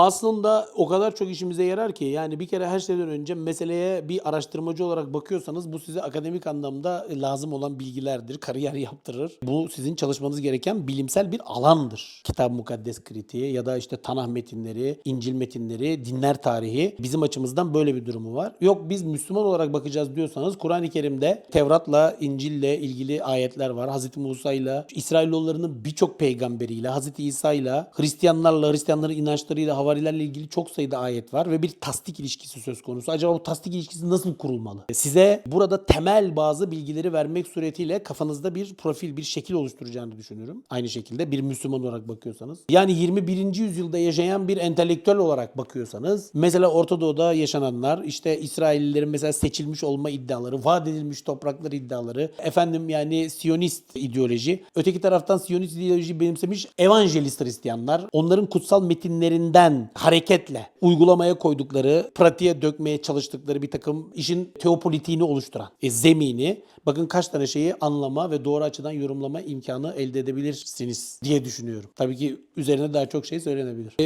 Aslında o kadar çok işimize yarar ki yani bir kere her şeyden önce meseleye bir araştırmacı olarak bakıyorsanız bu size akademik anlamda lazım olan bilgilerdir. Kariyer yaptırır. Bu sizin çalışmanız gereken bilimsel bir alandır. Kitap mukaddes kritiği ya da işte Tanah metinleri, İncil metinleri, dinler tarihi bizim açımızdan böyle bir durumu var. Yok biz Müslüman olarak bakacağız diyorsanız Kur'an-ı Kerim'de Tevrat'la, İncil'le ilgili ayetler var. Hazreti Musa'yla, İsrailoğullarının birçok peygamberiyle, Hazreti İsa'yla, Hristiyanlarla, Hristiyanların inançlarıyla, havarilerle ilgili çok sayıda ayet var ve bir tasdik ilişkisi söz konusu. Acaba bu tasdik ilişkisi nasıl kurulmalı? Size burada temel bazı bilgileri vermek suretiyle kafanızda bir profil, bir şekil oluşturacağını düşünüyorum. Aynı şekilde bir Müslüman olarak bakıyorsanız. Yani 21. yüzyılda yaşayan bir entelektüel olarak bakıyorsanız mesela Orta Doğu'da yaşananlar işte İsraillilerin mesela seçilmiş olma iddiaları, vaat edilmiş topraklar iddiaları, efendim yani Siyonist ideoloji. Öteki taraftan Siyonist ideoloji benimsemiş evangelist Hristiyanlar. Onların kutsal metinlerinden hareketle uygulamaya koydukları, pratiğe dökmeye çalıştıkları bir takım işin teopolitiğini oluşturan e, zemini bakın kaç tane şeyi anlama ve doğru açıdan yorumlama imkanı elde edebilirsiniz diye düşünüyorum. Tabii ki üzerine daha çok şey söylenebilir. E,